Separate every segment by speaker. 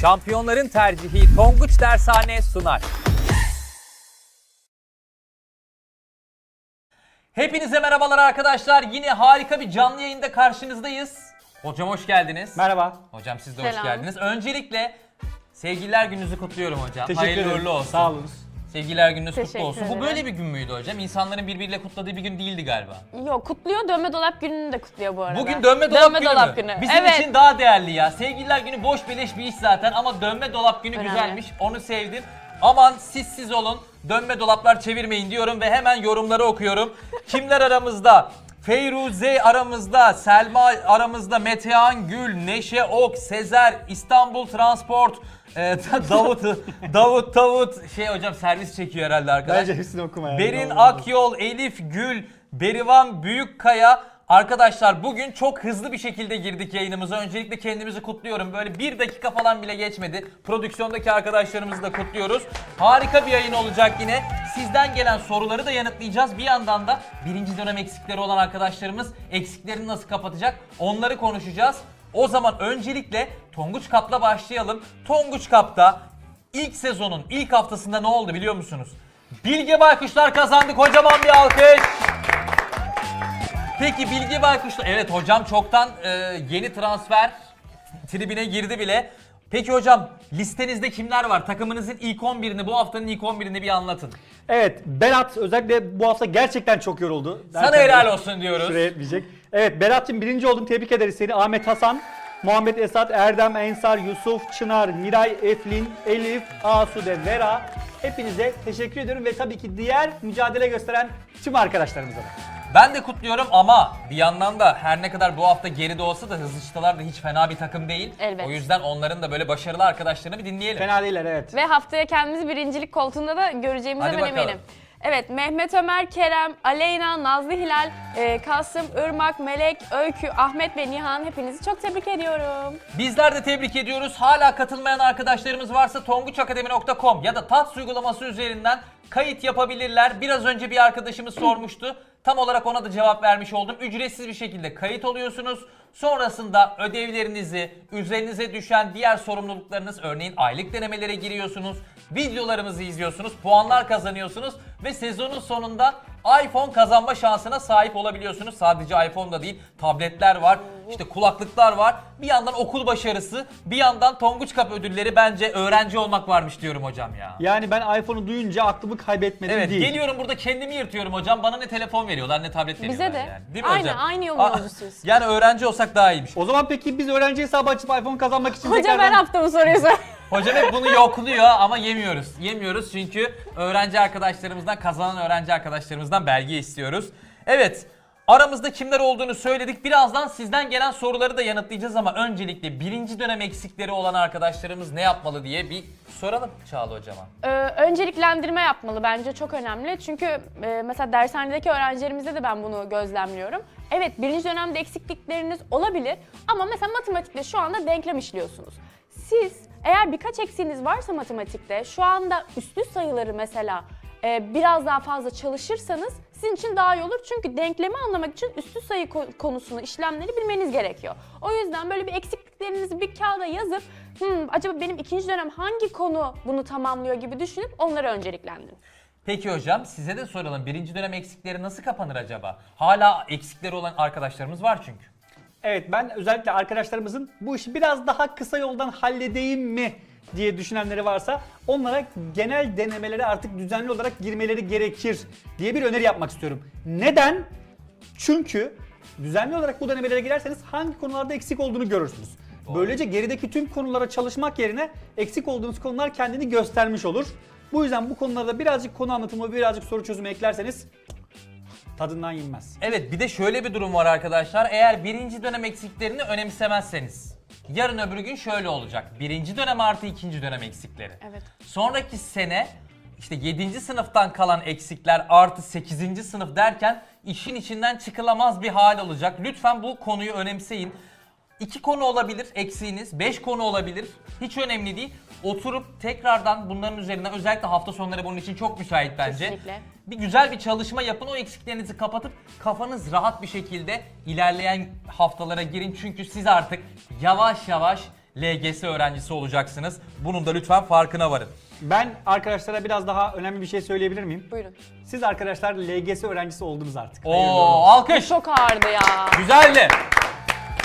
Speaker 1: Şampiyonların tercihi Tonguç Dershane sunar. Hepinize merhabalar arkadaşlar. Yine harika bir canlı yayında karşınızdayız. Hocam hoş geldiniz.
Speaker 2: Merhaba.
Speaker 1: Hocam siz de hoş
Speaker 3: Selam.
Speaker 1: geldiniz. Öncelikle sevgililer gününüzü kutluyorum hocam.
Speaker 2: Teşekkür
Speaker 1: Hayırlı
Speaker 2: ederim.
Speaker 1: uğurlu olsun.
Speaker 2: Sağ olun.
Speaker 1: Sevgililer gününüz kutlu
Speaker 3: Teşekkür
Speaker 1: olsun. Bu
Speaker 3: ederim.
Speaker 1: böyle bir gün müydü hocam? İnsanların birbiriyle kutladığı bir gün değildi galiba.
Speaker 3: Yok kutluyor dönme dolap gününü de kutluyor bu arada.
Speaker 1: Bugün dönme dolap günü
Speaker 3: dolap günü.
Speaker 1: Bizim
Speaker 3: evet.
Speaker 1: için daha değerli ya. Sevgililer günü boş beleş bir iş zaten ama dönme dolap günü
Speaker 3: Önemli.
Speaker 1: güzelmiş. Onu sevdim. Aman siz siz olun. Dönme dolaplar çevirmeyin diyorum ve hemen yorumları okuyorum. Kimler aramızda? Feyruze aramızda, Selma aramızda, Metehan Gül, Neşe Ok, Sezer, İstanbul Transport, e, Davut, Davut Davut, şey hocam servis çekiyor herhalde arkadaş.
Speaker 2: Bence hepsini okuma ya.
Speaker 1: Berin
Speaker 2: Allah Allah.
Speaker 1: Akyol, Elif Gül, Berivan Büyükkaya. Arkadaşlar bugün çok hızlı bir şekilde girdik yayınımıza. Öncelikle kendimizi kutluyorum. Böyle bir dakika falan bile geçmedi. Prodüksiyondaki arkadaşlarımızı da kutluyoruz. Harika bir yayın olacak yine. Sizden gelen soruları da yanıtlayacağız. Bir yandan da birinci dönem eksikleri olan arkadaşlarımız eksiklerini nasıl kapatacak onları konuşacağız. O zaman öncelikle Tonguç Kap'la başlayalım. Tonguç Kap'ta ilk sezonun ilk haftasında ne oldu biliyor musunuz? Bilge Baykuşlar kazandı. Kocaman bir alkış. Peki Bilge Baykuşlar... Evet hocam çoktan e, yeni transfer tribine girdi bile. Peki hocam listenizde kimler var? Takımınızın ilk 11'ini bu haftanın ilk 11'ini bir anlatın.
Speaker 2: Evet Berat özellikle bu hafta gerçekten çok yoruldu.
Speaker 1: Sana helal olsun diyoruz.
Speaker 2: Şuraya etmeyecek. Evet Berat'cığım birinci oldun tebrik ederiz seni. Ahmet Hasan, Muhammed Esat, Erdem, Ensar, Yusuf, Çınar, Miray, Eflin, Elif, Asude, Vera. Hepinize teşekkür ediyorum ve tabii ki diğer mücadele gösteren tüm arkadaşlarımıza da.
Speaker 1: Ben de kutluyorum ama bir yandan da her ne kadar bu hafta geride olsa da hızlı çıtalar da hiç fena bir takım değil.
Speaker 3: Elbet.
Speaker 1: O yüzden onların da böyle başarılı arkadaşlarını bir dinleyelim.
Speaker 2: Fena değiller evet.
Speaker 3: Ve haftaya kendimizi birincilik koltuğunda da göreceğimize
Speaker 1: Hadi
Speaker 3: ben
Speaker 1: bakalım.
Speaker 3: eminim. Evet Mehmet Ömer, Kerem, Aleyna, Nazlı Hilal, e, Kasım, Irmak, Melek, Öykü, Ahmet ve Nihan hepinizi çok tebrik ediyorum.
Speaker 1: Bizler de tebrik ediyoruz. Hala katılmayan arkadaşlarımız varsa tonguçakademi.com ya da TATS uygulaması üzerinden kayıt yapabilirler. Biraz önce bir arkadaşımız sormuştu. Tam olarak ona da cevap vermiş oldum. Ücretsiz bir şekilde kayıt oluyorsunuz. Sonrasında ödevlerinizi, üzerinize düşen diğer sorumluluklarınız örneğin aylık denemelere giriyorsunuz. Videolarımızı izliyorsunuz, puanlar kazanıyorsunuz ve sezonun sonunda iPhone kazanma şansına sahip olabiliyorsunuz. Sadece iPhone'da değil, tabletler var, işte kulaklıklar var. Bir yandan okul başarısı, bir yandan Tonguç Kap ödülleri bence öğrenci olmak varmış diyorum hocam ya.
Speaker 2: Yani ben iPhone'u duyunca aklımı kaybetmedim
Speaker 1: Evet
Speaker 2: değil.
Speaker 1: geliyorum burada kendimi yırtıyorum hocam. Bana ne telefon veriyorlar ne tablet
Speaker 3: Bize
Speaker 1: veriyorlar
Speaker 3: de.
Speaker 1: yani. Değil mi
Speaker 3: Aynı,
Speaker 1: hocam?
Speaker 3: aynı yolun
Speaker 1: Aa,
Speaker 3: yolcusuyuz.
Speaker 1: Yani öğrenci olsak daha iyiymiş.
Speaker 2: O zaman peki biz öğrenci hesabı açıp iPhone kazanmak için
Speaker 3: Hocam
Speaker 2: tekrardan...
Speaker 3: her hafta mı soruyorsun?
Speaker 1: Hocam hep bunu yokluyor ama yemiyoruz. Yemiyoruz çünkü öğrenci arkadaşlarımızdan, kazanan öğrenci arkadaşlarımızdan belge istiyoruz. Evet, aramızda kimler olduğunu söyledik. Birazdan sizden gelen soruları da yanıtlayacağız ama öncelikle birinci dönem eksikleri olan arkadaşlarımız ne yapmalı diye bir soralım Çağla hocama.
Speaker 3: Ee, önceliklendirme yapmalı bence çok önemli. Çünkü e, mesela dershanedeki öğrencilerimizde de ben bunu gözlemliyorum. Evet birinci dönemde eksiklikleriniz olabilir ama mesela matematikte şu anda denklem işliyorsunuz. Siz eğer birkaç eksiğiniz varsa matematikte şu anda üslü sayıları mesela e, biraz daha fazla çalışırsanız sizin için daha iyi olur. Çünkü denklemi anlamak için üslü sayı ko- konusunu, işlemleri bilmeniz gerekiyor. O yüzden böyle bir eksikliklerinizi bir kağıda yazıp "Hmm, acaba benim ikinci dönem hangi konu bunu tamamlıyor gibi düşünüp onları önceliklendirin.
Speaker 1: Peki hocam size de soralım. Birinci dönem eksikleri nasıl kapanır acaba? Hala eksikleri olan arkadaşlarımız var çünkü.
Speaker 2: Evet ben özellikle arkadaşlarımızın bu işi biraz daha kısa yoldan halledeyim mi diye düşünenleri varsa onlara genel denemelere artık düzenli olarak girmeleri gerekir diye bir öneri yapmak istiyorum. Neden? Çünkü düzenli olarak bu denemelere girerseniz hangi konularda eksik olduğunu görürsünüz. Böylece gerideki tüm konulara çalışmak yerine eksik olduğunuz konular kendini göstermiş olur. Bu yüzden bu konularda birazcık konu anlatımı, birazcık soru çözümü eklerseniz tadından yenmez.
Speaker 1: Evet bir de şöyle bir durum var arkadaşlar. Eğer birinci dönem eksiklerini önemsemezseniz yarın öbür gün şöyle olacak. Birinci dönem artı ikinci dönem eksikleri.
Speaker 3: Evet.
Speaker 1: Sonraki sene işte 7. sınıftan kalan eksikler artı 8. sınıf derken işin içinden çıkılamaz bir hal olacak. Lütfen bu konuyu önemseyin. İki konu olabilir eksiğiniz, beş konu olabilir. Hiç önemli değil. Oturup tekrardan bunların üzerinden özellikle hafta sonları bunun için çok müsait bence.
Speaker 3: Kesinlikle.
Speaker 1: Bir güzel bir çalışma yapın o eksiklerinizi kapatıp kafanız rahat bir şekilde ilerleyen haftalara girin. Çünkü siz artık yavaş yavaş LGS öğrencisi olacaksınız. Bunun da lütfen farkına varın.
Speaker 2: Ben arkadaşlara biraz daha önemli bir şey söyleyebilir miyim?
Speaker 3: Buyurun.
Speaker 2: Siz arkadaşlar LGS öğrencisi oldunuz artık.
Speaker 1: Oo alkış.
Speaker 3: Çok ağırdı ya.
Speaker 1: Güzeldi.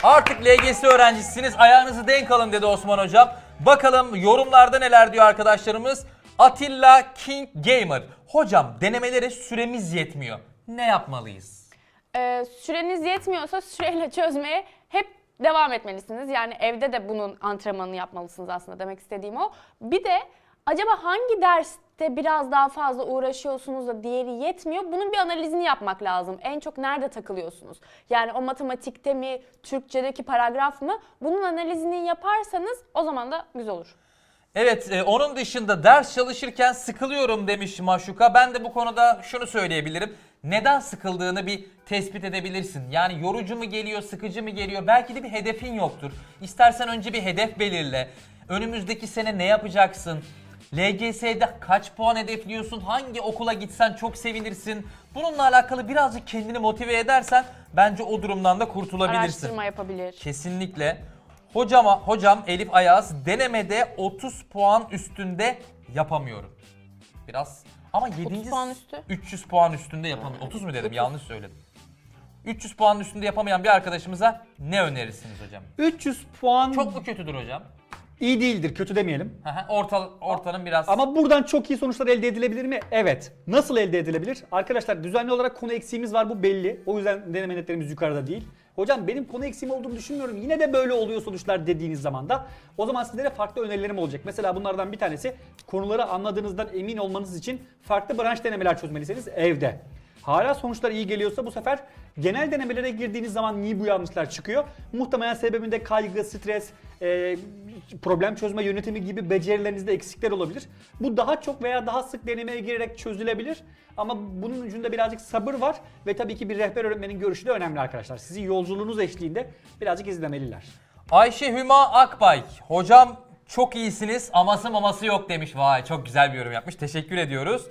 Speaker 1: Artık LGS öğrencisiniz. Ayağınızı denk alın dedi Osman Hocam. Bakalım yorumlarda neler diyor arkadaşlarımız. Atilla King Gamer. Hocam denemelere süremiz yetmiyor. Ne yapmalıyız?
Speaker 3: Ee, süreniz yetmiyorsa süreyle çözmeye hep devam etmelisiniz. Yani evde de bunun antrenmanını yapmalısınız aslında demek istediğim o. Bir de acaba hangi derste biraz daha fazla uğraşıyorsunuz da diğeri yetmiyor? Bunun bir analizini yapmak lazım. En çok nerede takılıyorsunuz? Yani o matematikte mi, Türkçedeki paragraf mı? Bunun analizini yaparsanız o zaman da güzel olur.
Speaker 1: Evet, e, onun dışında ders çalışırken sıkılıyorum demiş Maşuka. Ben de bu konuda şunu söyleyebilirim. Neden sıkıldığını bir tespit edebilirsin. Yani yorucu mu geliyor, sıkıcı mı geliyor? Belki de bir hedefin yoktur. İstersen önce bir hedef belirle. Önümüzdeki sene ne yapacaksın? LGS'de kaç puan hedefliyorsun? Hangi okula gitsen çok sevinirsin? Bununla alakalı birazcık kendini motive edersen bence o durumdan da kurtulabilirsin.
Speaker 3: Araştırma yapabilir.
Speaker 1: Kesinlikle. Hocama, hocam Elif Ayaz denemede 30 puan üstünde yapamıyorum. Biraz ama 7.
Speaker 3: puan üstü?
Speaker 1: 300 puan üstünde yapamıyorum. 30 mu dedim? Yanlış söyledim. 300 puan üstünde yapamayan bir arkadaşımıza ne önerirsiniz hocam?
Speaker 2: 300 puan
Speaker 1: Çok mu kötüdür hocam?
Speaker 2: İyi değildir, kötü demeyelim.
Speaker 1: Orta, ortanın biraz...
Speaker 2: Ama buradan çok iyi sonuçlar elde edilebilir mi? Evet. Nasıl elde edilebilir? Arkadaşlar düzenli olarak konu eksiğimiz var bu belli. O yüzden deneme netlerimiz yukarıda değil. Hocam benim konu eksiğim olduğunu düşünmüyorum. Yine de böyle oluyor sonuçlar dediğiniz zaman da o zaman sizlere farklı önerilerim olacak. Mesela bunlardan bir tanesi konuları anladığınızdan emin olmanız için farklı branş denemeler çözmelisiniz evde. Hala sonuçlar iyi geliyorsa bu sefer genel denemelere girdiğiniz zaman niye bu yanlışlar çıkıyor? Muhtemelen sebebinde kaygı, stres, e, problem çözme yönetimi gibi becerilerinizde eksikler olabilir. Bu daha çok veya daha sık denemeye girerek çözülebilir. Ama bunun ucunda birazcık sabır var ve tabii ki bir rehber öğretmenin görüşü de önemli arkadaşlar. Sizi yolculuğunuz eşliğinde birazcık izlemeliler.
Speaker 1: Ayşe Hüma Akbay. Hocam çok iyisiniz aması maması yok demiş. Vay çok güzel bir yorum yapmış. Teşekkür ediyoruz.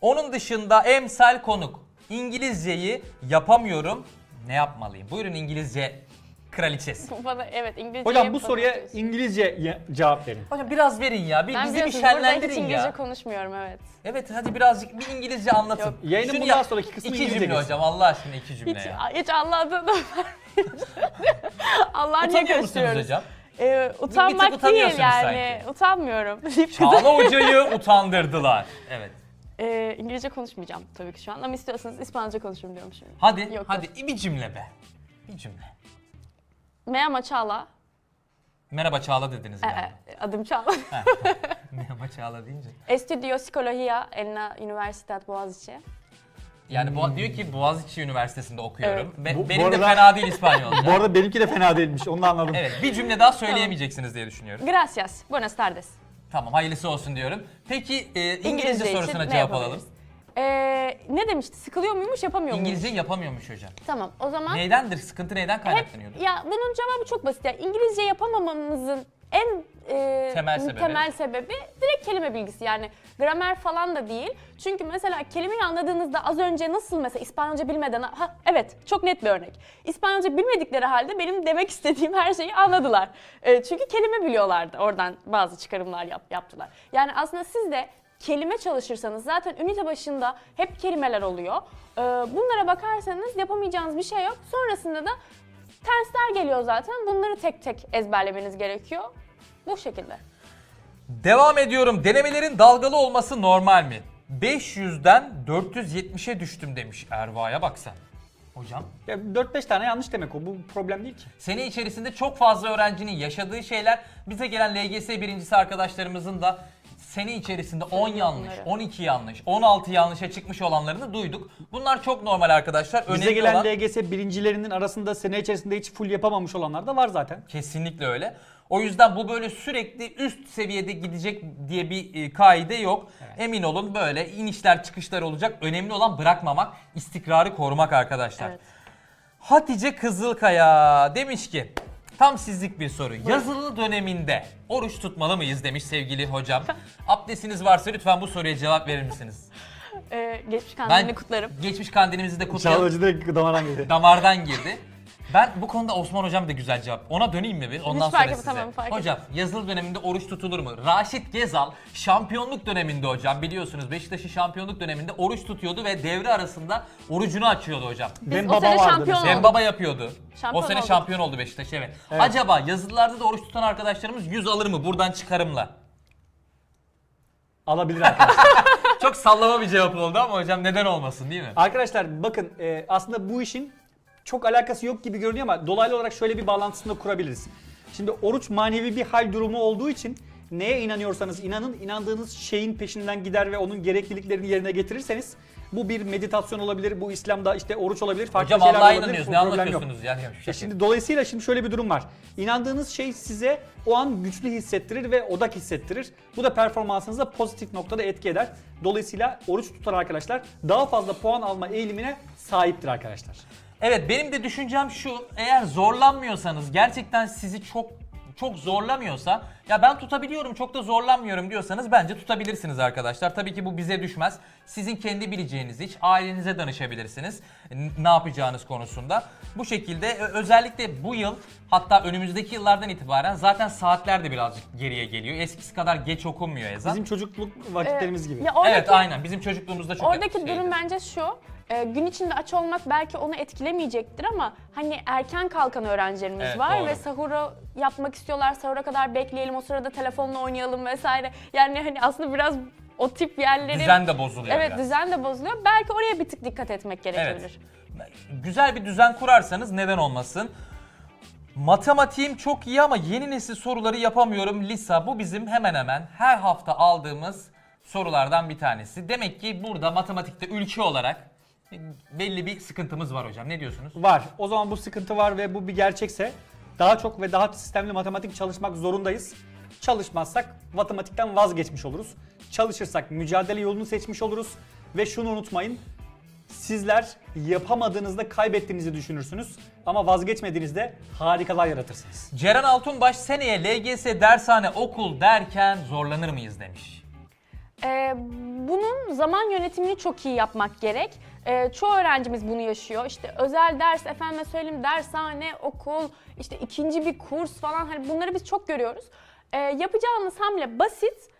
Speaker 1: Onun dışında emsal konuk. İngilizceyi yapamıyorum. Ne yapmalıyım? Buyurun İngilizce kraliçesi.
Speaker 3: Bana evet İngilizce
Speaker 2: Hocam bu soruya. İngilizce cevap verin.
Speaker 1: Hocam biraz verin ya. Bir,
Speaker 3: ben
Speaker 1: bizi bir
Speaker 3: biliyorsunuz burada hiç
Speaker 1: şenlendirin
Speaker 3: İngilizce
Speaker 1: ya.
Speaker 3: konuşmuyorum evet.
Speaker 1: Evet hadi birazcık bir İngilizce anlatın.
Speaker 3: Yok.
Speaker 2: Yayının
Speaker 1: Şunu
Speaker 2: bundan
Speaker 1: yap-
Speaker 2: sonraki kısmı
Speaker 1: İki
Speaker 2: İngilizce
Speaker 1: cümle
Speaker 2: geçsin.
Speaker 1: hocam Allah aşkına iki cümle
Speaker 3: Hiç,
Speaker 1: ya.
Speaker 3: hiç anladığını Allah niye
Speaker 1: Utanıyor musunuz
Speaker 3: karıştırıyoruz?
Speaker 1: hocam?
Speaker 3: Ee, utanmak değil
Speaker 1: utanıyorsunuz
Speaker 3: yani.
Speaker 1: sanki.
Speaker 3: Utanmıyorum. deyip
Speaker 1: Çağla hocayı utandırdılar. Evet.
Speaker 3: Ee, İngilizce konuşmayacağım tabii ki şu an ama istiyorsanız İspanyolca konuşurum diyorum şimdi.
Speaker 1: Hadi
Speaker 3: Yok,
Speaker 1: hadi bir cümle be. Bir cümle.
Speaker 3: Merhaba Çağla.
Speaker 1: Merhaba Çağla dediniz
Speaker 3: Ee,
Speaker 1: galiba.
Speaker 3: adım Çağla.
Speaker 1: Merhaba Çağla deyince.
Speaker 3: Estudio Psikolohiya en la Universidad Boğaziçi.
Speaker 1: Yani bu, diyor ki Boğaziçi Üniversitesi'nde okuyorum. Be-
Speaker 2: Bu- bu
Speaker 1: benim de
Speaker 2: arada-
Speaker 1: fena değil İspanyolca.
Speaker 2: Bu arada benimki de fena değilmiş onu da anladım.
Speaker 1: evet bir cümle daha söyleyemeyeceksiniz diye düşünüyorum.
Speaker 3: Gracias. Buenas tardes.
Speaker 1: Tamam hayırlısı olsun diyorum. Peki e, İngilizce,
Speaker 3: için
Speaker 1: sorusuna
Speaker 3: ne
Speaker 1: cevap alalım.
Speaker 3: yapabiliriz? Ee, ne demişti? Sıkılıyor muymuş, yapamıyor muymuş?
Speaker 1: İngilizce yapamıyormuş hocam.
Speaker 3: Tamam, o zaman
Speaker 1: Neydendir? Sıkıntı neyden
Speaker 3: hep ya bunun cevabı çok basit. Yani İngilizce yapamamamızın en e,
Speaker 1: Temel sebebi.
Speaker 3: temel sebebi direkt kelime bilgisi. Yani gramer falan da değil. Çünkü mesela kelimeyi anladığınızda az önce nasıl mesela İspanyolca bilmeden ha evet çok net bir örnek. İspanyolca bilmedikleri halde benim demek istediğim her şeyi anladılar. E, çünkü kelime biliyorlardı. Oradan bazı çıkarımlar yap, yaptılar. Yani aslında siz de kelime çalışırsanız zaten ünite başında hep kelimeler oluyor. E, bunlara bakarsanız yapamayacağınız bir şey yok. Sonrasında da Tersler geliyor zaten. Bunları tek tek ezberlemeniz gerekiyor. Bu şekilde.
Speaker 1: Devam ediyorum. Denemelerin dalgalı olması normal mi? 500'den 470'e düştüm demiş Erva'ya bak sen. Hocam.
Speaker 2: Ya 4-5 tane yanlış demek o bu problem değil ki.
Speaker 1: Sene içerisinde çok fazla öğrencinin yaşadığı şeyler bize gelen LGS birincisi arkadaşlarımızın da sene içerisinde 10 yanlış,
Speaker 3: bunları.
Speaker 1: 12 yanlış, 16 yanlışa çıkmış olanlarını duyduk. Bunlar çok normal arkadaşlar.
Speaker 2: Bize
Speaker 1: Önemli
Speaker 2: gelen
Speaker 1: olan
Speaker 2: LGS birincilerinin arasında sene içerisinde hiç full yapamamış olanlar da var zaten.
Speaker 1: kesinlikle öyle. O yüzden bu böyle sürekli üst seviyede gidecek diye bir e, kaide yok. Emin olun böyle inişler çıkışlar olacak. Önemli olan bırakmamak, istikrarı korumak arkadaşlar.
Speaker 3: Evet.
Speaker 1: Hatice Kızılkaya demiş ki tam sizlik bir soru. Yazılı döneminde oruç tutmalı mıyız demiş sevgili hocam. Abdestiniz varsa lütfen bu soruya cevap verir misiniz?
Speaker 3: Ee, geçmiş kandilini kutlarım.
Speaker 1: geçmiş kandilimizi de kutlayalım.
Speaker 2: Çağlacı direkt damardan geldi.
Speaker 1: Damardan girdi. Ben bu konuda Osman hocam da güzel cevap. Ona döneyim mi bir? Ondan
Speaker 3: Hiç fark
Speaker 1: sonra size.
Speaker 3: tamam, fark
Speaker 1: hocam yazılı döneminde oruç tutulur mu? Raşit Gezal şampiyonluk döneminde hocam biliyorsunuz Beşiktaş'ın şampiyonluk döneminde oruç tutuyordu ve devre arasında orucunu açıyordu hocam.
Speaker 3: Biz
Speaker 2: Benim
Speaker 3: o
Speaker 2: baba
Speaker 3: sene
Speaker 2: vardı
Speaker 3: şampiyon
Speaker 2: mesela.
Speaker 3: olduk.
Speaker 1: Dembaba yapıyordu.
Speaker 3: Şampiyon
Speaker 1: o sene
Speaker 3: olduk.
Speaker 1: şampiyon oldu Beşiktaş evet. Acaba yazılılarda da oruç tutan arkadaşlarımız 100 alır mı buradan çıkarımla?
Speaker 2: Alabilir arkadaşlar.
Speaker 1: Çok sallama bir cevap oldu ama hocam neden olmasın değil mi?
Speaker 2: arkadaşlar bakın e, aslında bu işin çok alakası yok gibi görünüyor ama dolaylı olarak şöyle bir bağlantısını da kurabiliriz. Şimdi oruç manevi bir hal durumu olduğu için neye inanıyorsanız inanın inandığınız şeyin peşinden gider ve onun gerekliliklerini yerine getirirseniz bu bir meditasyon olabilir, bu İslam'da işte oruç olabilir, farklı
Speaker 1: Hocam
Speaker 2: şeyler
Speaker 1: Allah'a
Speaker 2: olabilir.
Speaker 1: inanıyoruz.
Speaker 2: bu
Speaker 1: Ne
Speaker 2: problem yok.
Speaker 1: anlatıyorsunuz yani?
Speaker 2: E Şimdi dolayısıyla şimdi şöyle bir durum var. İnandığınız şey size o an güçlü hissettirir ve odak hissettirir. Bu da performansınıza pozitif noktada etki eder. Dolayısıyla oruç tutan arkadaşlar daha fazla puan alma eğilimine sahiptir arkadaşlar.
Speaker 1: Evet benim de düşüncem şu. Eğer zorlanmıyorsanız gerçekten sizi çok çok zorlamıyorsa ya ben tutabiliyorum çok da zorlanmıyorum diyorsanız bence tutabilirsiniz arkadaşlar. Tabii ki bu bize düşmez. Sizin kendi bileceğiniz iş. Ailenize danışabilirsiniz. Ne yapacağınız konusunda. Bu şekilde özellikle bu yıl hatta önümüzdeki yıllardan itibaren zaten saatler de birazcık geriye geliyor. Eskisi kadar geç okunmuyor ezan.
Speaker 2: Bizim çocukluk vakitlerimiz gibi.
Speaker 3: Ya oradaki,
Speaker 1: Evet aynen bizim çocukluğumuzda çok
Speaker 3: Oradaki
Speaker 1: şeydi.
Speaker 3: durum bence şu. E, gün içinde aç olmak belki onu etkilemeyecektir ama hani erken kalkan öğrencilerimiz
Speaker 1: Evet,
Speaker 3: var
Speaker 1: doğru.
Speaker 3: ve sahuru yapmak istiyorlar. Sahura kadar bekleyelim o sırada telefonla oynayalım vesaire. Yani hani aslında biraz o tip yerleri
Speaker 1: Düzen de bozuluyor
Speaker 3: Evet
Speaker 1: biraz.
Speaker 3: düzen de bozuluyor. Belki oraya bir tık dikkat etmek gerekebilir.
Speaker 1: Güzel bir düzen kurarsanız neden olmasın? Matematiğim çok iyi ama yeni nesil soruları yapamıyorum Lisa. Bu bizim hemen hemen her hafta aldığımız sorulardan bir tanesi. Demek ki burada matematikte ülke olarak belli bir sıkıntımız var hocam. Ne diyorsunuz?
Speaker 2: Var. O zaman bu sıkıntı var ve bu bir gerçekse daha çok ve daha sistemli matematik çalışmak zorundayız. Çalışmazsak matematikten vazgeçmiş oluruz. Çalışırsak mücadele yolunu seçmiş oluruz. Ve şunu unutmayın. Sizler yapamadığınızda kaybettiğinizi düşünürsünüz. Ama vazgeçmediğinizde harikalar yaratırsınız.
Speaker 1: Ceren Altunbaş seneye LGS dershane okul derken zorlanır mıyız demiş.
Speaker 3: Ee, bunun zaman yönetimini çok iyi yapmak gerek. Ee, çoğu öğrencimiz bunu yaşıyor. İşte özel ders, efendime söyleyeyim dershane, okul, işte ikinci bir kurs falan hani bunları biz çok görüyoruz. Ee, yapacağımız hamle basit.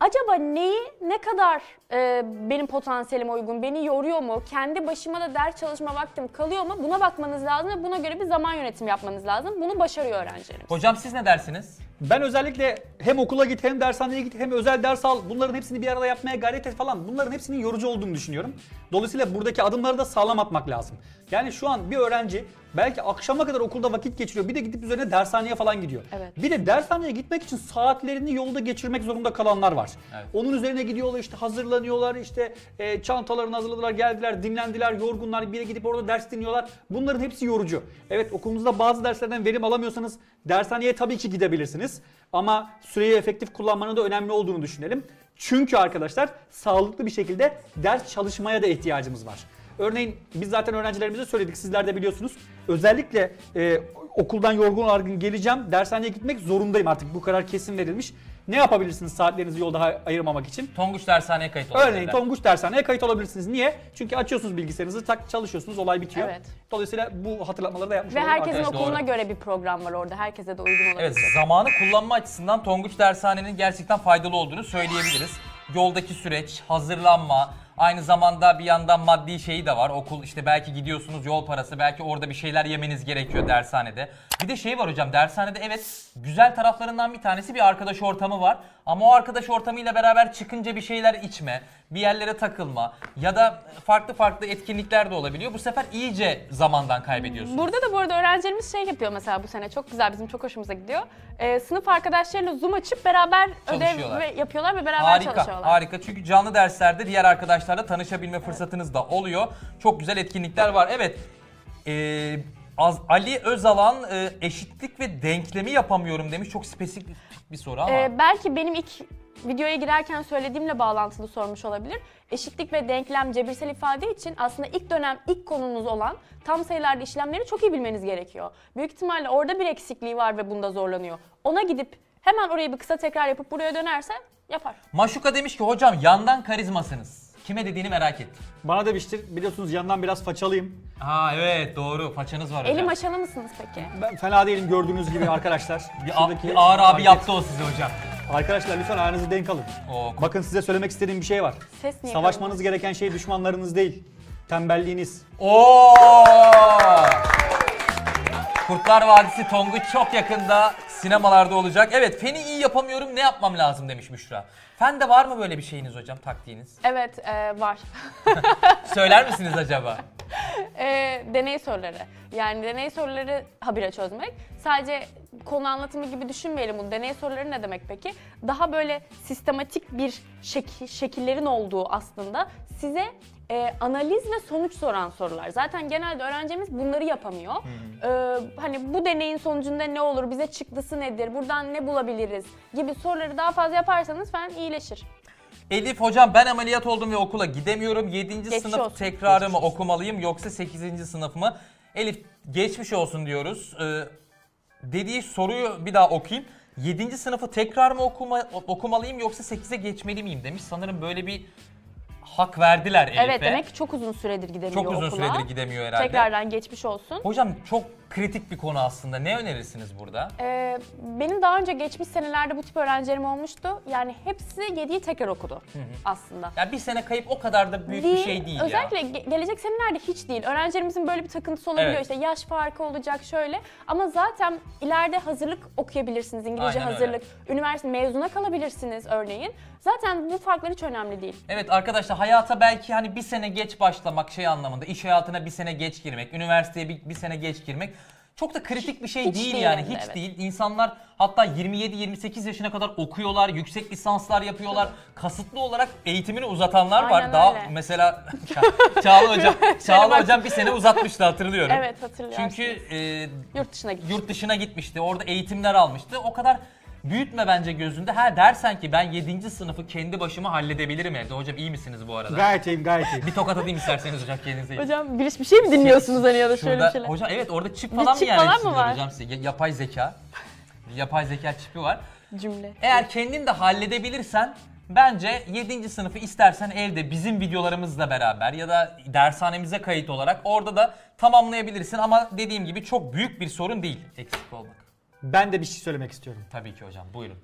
Speaker 3: Acaba neyi ne kadar e, benim potansiyelime uygun, beni yoruyor mu, kendi başıma da ders çalışma vaktim kalıyor mu buna bakmanız lazım ve buna göre bir zaman yönetimi yapmanız lazım. Bunu başarıyor öğrencilerimiz.
Speaker 1: Hocam siz ne dersiniz?
Speaker 2: Ben özellikle hem okula git hem dershaneye git hem özel ders al bunların hepsini bir arada yapmaya gayret et falan bunların hepsinin yorucu olduğunu düşünüyorum. Dolayısıyla buradaki adımları da sağlam atmak lazım. Yani şu an bir öğrenci belki akşama kadar okulda vakit geçiriyor bir de gidip üzerine dershaneye falan gidiyor.
Speaker 3: Evet.
Speaker 2: Bir de dershaneye gitmek için saatlerini yolda geçirmek zorunda kalanlar var.
Speaker 1: Evet.
Speaker 2: Onun üzerine gidiyorlar işte hazırlanıyorlar işte e, çantalarını hazırladılar geldiler dinlendiler yorgunlar bir gidip orada ders dinliyorlar. Bunların hepsi yorucu. Evet okulunuzda bazı derslerden verim alamıyorsanız dershaneye tabii ki gidebilirsiniz. Ama süreyi efektif kullanmanın da önemli olduğunu düşünelim. Çünkü arkadaşlar sağlıklı bir şekilde ders çalışmaya da ihtiyacımız var. Örneğin biz zaten öğrencilerimize söyledik sizler de biliyorsunuz. Özellikle e, okuldan yorgun argın geleceğim dershaneye gitmek zorundayım artık bu karar kesin verilmiş. Ne yapabilirsiniz saatlerinizi yolda ayırmamak için?
Speaker 1: Tonguç dershaneye kayıt olabilirler.
Speaker 2: Örneğin Tonguç dershaneye kayıt olabilirsiniz. Niye? Çünkü açıyorsunuz bilgisayarınızı, tak çalışıyorsunuz, olay bitiyor.
Speaker 3: Evet.
Speaker 2: Dolayısıyla bu hatırlatmaları da yapmış
Speaker 3: Ve
Speaker 2: olalım
Speaker 3: herkesin
Speaker 2: arkadaşlar.
Speaker 3: okuluna
Speaker 1: doğru.
Speaker 3: göre bir program var orada. Herkese de uygun olabilir.
Speaker 1: Evet zamanı kullanma açısından Tonguç Dershane'nin gerçekten faydalı olduğunu söyleyebiliriz. Yoldaki süreç, hazırlanma, aynı zamanda bir yandan maddi şeyi de var. Okul işte belki gidiyorsunuz yol parası, belki orada bir şeyler yemeniz gerekiyor dershanede. Bir de şey var hocam dershanede evet güzel taraflarından bir tanesi bir arkadaş ortamı var. Ama o arkadaş ortamıyla beraber çıkınca bir şeyler içme, bir yerlere takılma ya da farklı farklı etkinlikler de olabiliyor. Bu sefer iyice zamandan kaybediyorsunuz.
Speaker 3: Burada da bu arada öğrencilerimiz şey yapıyor mesela bu sene çok güzel bizim çok hoşumuza gidiyor. Ee, sınıf arkadaşlarıyla Zoom açıp beraber ödev
Speaker 1: Çalışıyorlar.
Speaker 3: ve yapıyorlar ve beraber
Speaker 1: Harika,
Speaker 3: çalışıyorlar.
Speaker 1: harika. Çünkü canlı derslerde diğer arkadaşlarla tanışabilme fırsatınız da oluyor. Çok güzel etkinlikler var. Evet, ee, Az, Ali Özalan e, eşitlik ve denklemi yapamıyorum demiş. Çok spesifik bir soru ama.
Speaker 3: Ee, belki benim ilk videoya girerken söylediğimle bağlantılı sormuş olabilir. Eşitlik ve denklem cebirsel ifade için aslında ilk dönem ilk konunuz olan tam sayılarda işlemleri çok iyi bilmeniz gerekiyor. Büyük ihtimalle orada bir eksikliği var ve bunda zorlanıyor. Ona gidip hemen orayı bir kısa tekrar yapıp buraya dönerse yapar.
Speaker 1: Maşuka demiş ki hocam yandan karizmasınız. Kime dediğini merak ettim.
Speaker 2: Bana demiştir biliyorsunuz yandan biraz façalıyım.
Speaker 1: Ha evet doğru façanız var hocam.
Speaker 3: Elim aşalı mısınız peki?
Speaker 2: Ben fena değilim gördüğünüz gibi arkadaşlar.
Speaker 1: bir, a-
Speaker 2: Şuradaki
Speaker 1: bir ağır abi yaptı o size hocam.
Speaker 2: Arkadaşlar lütfen ayağınızı denk alın.
Speaker 1: Oo,
Speaker 2: Bakın size söylemek istediğim bir şey var.
Speaker 3: Ses niye
Speaker 2: Savaşmanız gereken şey düşmanlarınız değil. Tembelliğiniz.
Speaker 1: Oo! Kurtlar Vadisi Tonguç çok yakında sinemalarda olacak. Evet feni iyi yapamıyorum ne yapmam lazım demiş Müşra. Fende var mı böyle bir şeyiniz hocam taktiğiniz?
Speaker 3: Evet e, var.
Speaker 1: Söyler misiniz acaba?
Speaker 3: E, deney soruları. Yani deney soruları habire çözmek. Sadece konu anlatımı gibi düşünmeyelim bunu. Deney soruları ne demek peki? Daha böyle sistematik bir şekil, şekillerin olduğu aslında size e, analiz ve sonuç soran sorular. Zaten genelde öğrencimiz bunları yapamıyor. E, hani bu deneyin sonucunda ne olur, bize çıktısı nedir, buradan ne bulabiliriz gibi soruları daha fazla yaparsanız fen iyileşir.
Speaker 1: Elif hocam ben ameliyat oldum ve okula gidemiyorum. 7.
Speaker 3: Geçmiş
Speaker 1: sınıf
Speaker 3: olsun.
Speaker 1: tekrarı mı okumalıyım yoksa 8. sınıf mı? Elif geçmiş olsun diyoruz. Ee, dediği soruyu bir daha okuyayım. 7. sınıfı tekrar mı okuma, okumalıyım yoksa 8'e geçmeli miyim demiş. Sanırım böyle bir hak verdiler Elif'e.
Speaker 3: Evet demek ki çok uzun süredir gidemiyor
Speaker 1: Çok uzun
Speaker 3: okula.
Speaker 1: süredir gidemiyor herhalde.
Speaker 3: Tekrardan geçmiş olsun.
Speaker 1: Hocam çok kritik bir konu aslında. Ne önerirsiniz burada?
Speaker 3: Ee, benim daha önce geçmiş senelerde bu tip öğrencilerim olmuştu. Yani hepsi 7'yi tekrar okudu aslında.
Speaker 1: Ya bir sene kayıp o kadar da büyük bir şey değil ya.
Speaker 3: Özellikle ge- gelecek senelerde hiç değil. Öğrencilerimizin böyle bir takıntısı olabiliyor.
Speaker 1: Evet.
Speaker 3: İşte yaş farkı olacak şöyle. Ama zaten ileride hazırlık okuyabilirsiniz. İngilizce
Speaker 1: Aynen öyle.
Speaker 3: hazırlık. Üniversite mezuna kalabilirsiniz örneğin. Zaten bu farklar hiç önemli değil.
Speaker 1: Evet arkadaşlar hayata belki hani bir sene geç başlamak şey anlamında iş hayatına bir sene geç girmek, üniversiteye bir, bir sene geç girmek çok da kritik bir şey
Speaker 3: Hiç
Speaker 1: değil
Speaker 3: değil
Speaker 1: yani hiç
Speaker 3: evet.
Speaker 1: değil. İnsanlar hatta 27-28 yaşına kadar okuyorlar, yüksek lisanslar yapıyorlar. Kasıtlı olarak eğitimini uzatanlar var.
Speaker 3: Aynen
Speaker 1: Daha
Speaker 3: öyle.
Speaker 1: mesela Ça- Çağla hocam, Çağla hocam bir sene uzatmıştı hatırlıyorum.
Speaker 3: Evet hatırlıyorsunuz.
Speaker 1: Çünkü e,
Speaker 3: yurt dışına gitmiş.
Speaker 1: yurt dışına gitmişti. Orada eğitimler almıştı. O kadar büyütme bence gözünde. Ha dersen ki ben 7. sınıfı kendi başıma halledebilirim evde. Hocam iyi misiniz bu arada?
Speaker 2: Gayet iyiyim gayet iyiyim.
Speaker 1: Bir tokat atayım isterseniz hocam kendinize. iyi.
Speaker 3: Hocam bir, bir şey mi dinliyorsunuz hani ya da şöyle bir
Speaker 1: Şurada,
Speaker 3: şeyler?
Speaker 1: hocam evet orada çip
Speaker 3: Bir
Speaker 1: falan mı
Speaker 3: çip falan mı var?
Speaker 1: hocam size? Ya- Yapay zeka. Yapay zeka çipi var.
Speaker 3: Cümle.
Speaker 1: Eğer kendin de halledebilirsen bence 7. sınıfı istersen evde bizim videolarımızla beraber ya da dershanemize kayıt olarak orada da tamamlayabilirsin ama dediğim gibi çok büyük bir sorun değil eksik olmak.
Speaker 2: Ben de bir şey söylemek istiyorum.
Speaker 1: Tabii ki hocam buyurun.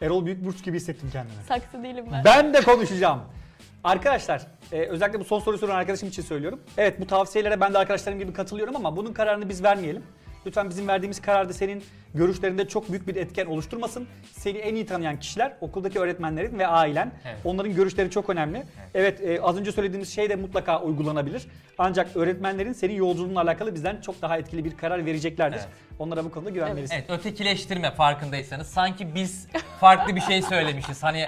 Speaker 2: Erol Büyükburç gibi hissettim kendimi.
Speaker 3: Saksı değilim ben.
Speaker 2: Ben de konuşacağım. Arkadaşlar e, özellikle bu son soruyu soran arkadaşım için söylüyorum. Evet bu tavsiyelere ben de arkadaşlarım gibi katılıyorum ama bunun kararını biz vermeyelim. Lütfen bizim verdiğimiz kararda senin görüşlerinde çok büyük bir etken oluşturmasın. Seni en iyi tanıyan kişiler okuldaki öğretmenlerin ve ailen.
Speaker 1: Evet.
Speaker 2: Onların görüşleri çok önemli. Evet, e, az önce söylediğimiz şey de mutlaka uygulanabilir. Ancak öğretmenlerin senin yolculuğunla alakalı bizden çok daha etkili bir karar vereceklerdir.
Speaker 1: Evet.
Speaker 2: Onlara bu konuda güvenmelisin.
Speaker 1: Evet ötekileştirme farkındaysanız sanki biz farklı bir şey söylemişiz. Hani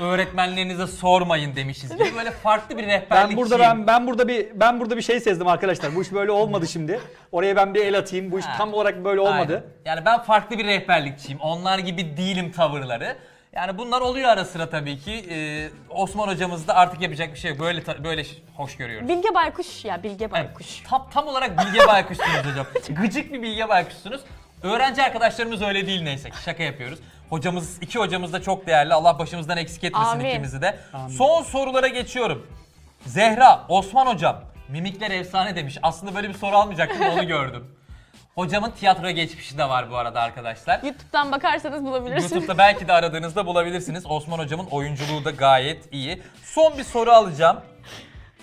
Speaker 1: öğretmenlerinize sormayın demişiz gibi böyle farklı bir rehberlik
Speaker 2: Ben burada ben ben burada bir ben burada bir şey sezdim arkadaşlar. Bu iş böyle olmadı şimdi. Oraya ben bir el atayım. Bu iş
Speaker 1: Ha.
Speaker 2: tam olarak böyle olmadı.
Speaker 1: Yani ben farklı bir rehberlikçiyim. Onlar gibi değilim tavırları. Yani bunlar oluyor ara sıra tabii ki. Ee, Osman hocamız da artık yapacak bir şey yok. Böyle ta- böyle ş- hoş görüyoruz.
Speaker 3: Bilge Baykuş ya Bilge
Speaker 1: Evet,
Speaker 3: Baykuş.
Speaker 1: tam, tam olarak bilge baykuşsunuz hocam. Gıcık bir bilge baykuşsunuz. Öğrenci arkadaşlarımız öyle değil neyse ki. Şaka yapıyoruz. Hocamız, iki hocamız da çok değerli. Allah başımızdan eksik etmesin
Speaker 3: Amin.
Speaker 1: ikimizi de.
Speaker 2: Amin.
Speaker 1: Son sorulara geçiyorum. Zehra, Osman hocam. Mimikler efsane demiş. Aslında böyle bir soru almayacaktım onu gördüm. Hocamın tiyatro geçmişi de var bu arada arkadaşlar.
Speaker 3: YouTube'dan bakarsanız bulabilirsiniz.
Speaker 1: YouTube'da belki de aradığınızda bulabilirsiniz. Osman hocamın oyunculuğu da gayet iyi. Son bir soru alacağım.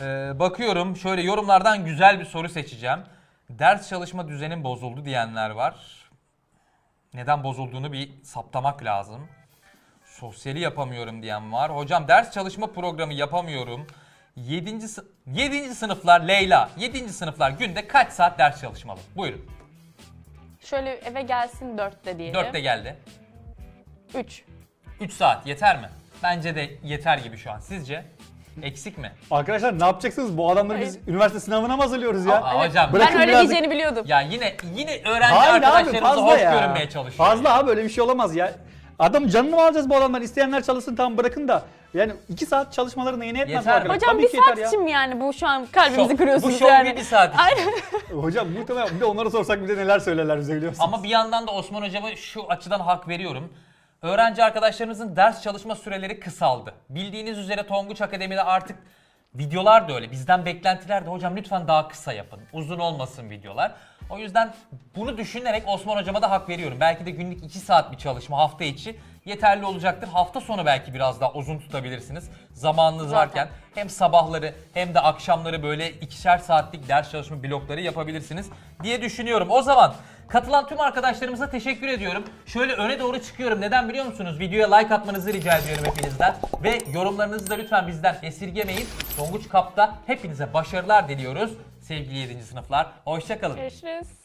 Speaker 1: Ee, bakıyorum şöyle yorumlardan güzel bir soru seçeceğim. Ders çalışma düzenim bozuldu diyenler var. Neden bozulduğunu bir saptamak lazım. Sosyali yapamıyorum diyen var. Hocam ders çalışma programı yapamıyorum. 7. 7. sınıflar Leyla. 7. sınıflar günde kaç saat ders çalışmalı? Buyurun.
Speaker 3: Şöyle eve gelsin 4'te diyelim.
Speaker 1: 4'te geldi.
Speaker 3: 3.
Speaker 1: 3 saat yeter mi? Bence de yeter gibi şu an. Sizce? Eksik mi?
Speaker 2: Arkadaşlar ne yapacaksınız? Bu adamları biz üniversite sınavına mı hazırlıyoruz ya?
Speaker 1: Aa, hocam
Speaker 2: Bırakın
Speaker 3: ben öyle
Speaker 2: birazcık-
Speaker 3: diyeceğini biliyordum.
Speaker 1: ya yine yine öğrenci
Speaker 2: Hayır abi
Speaker 1: arkadaşlarımıza
Speaker 2: fazla
Speaker 1: hoş
Speaker 2: ya.
Speaker 1: görünmeye çalışıyor.
Speaker 2: Fazla abi böyle bir şey olamaz ya. Adam canını mı alacağız bu adamlar? İsteyenler çalışsın tamam bırakın da. Yani iki saat çalışmalarına yine yetmez
Speaker 1: Yeter.
Speaker 2: arkadaşlar.
Speaker 3: Hocam
Speaker 2: Tabii
Speaker 3: bir
Speaker 2: ki yeter
Speaker 3: saat
Speaker 2: ya.
Speaker 3: için mi yani bu şu an kalbimizi
Speaker 1: Şov-
Speaker 3: kırıyorsunuz
Speaker 1: Bu şov
Speaker 3: yani.
Speaker 1: bir, saat için.
Speaker 3: Aynen.
Speaker 2: Hocam muhtemelen bir de onlara sorsak bir de neler söylerler bize biliyor musunuz?
Speaker 1: Ama bir yandan da Osman hocama şu açıdan hak veriyorum. Öğrenci arkadaşlarımızın ders çalışma süreleri kısaldı. Bildiğiniz üzere Tonguç Akademi'de artık Videolar da öyle. Bizden beklentiler de hocam lütfen daha kısa yapın. Uzun olmasın videolar. O yüzden bunu düşünerek Osman hocama da hak veriyorum. Belki de günlük 2 saat bir çalışma hafta içi yeterli olacaktır. Hafta sonu belki biraz daha uzun tutabilirsiniz. Zamanınız
Speaker 3: Zaten.
Speaker 1: varken hem sabahları hem de akşamları böyle ikişer saatlik ders çalışma blokları yapabilirsiniz diye düşünüyorum. O zaman katılan tüm arkadaşlarımıza teşekkür ediyorum. Şöyle öne doğru çıkıyorum. Neden biliyor musunuz? Videoya like atmanızı rica ediyorum hepinizden. Ve yorumlarınızı da lütfen bizden esirgemeyin. Tonguç Kap'ta hepinize başarılar diliyoruz. Sevgili 7. sınıflar. Hoşçakalın.
Speaker 3: Görüşürüz.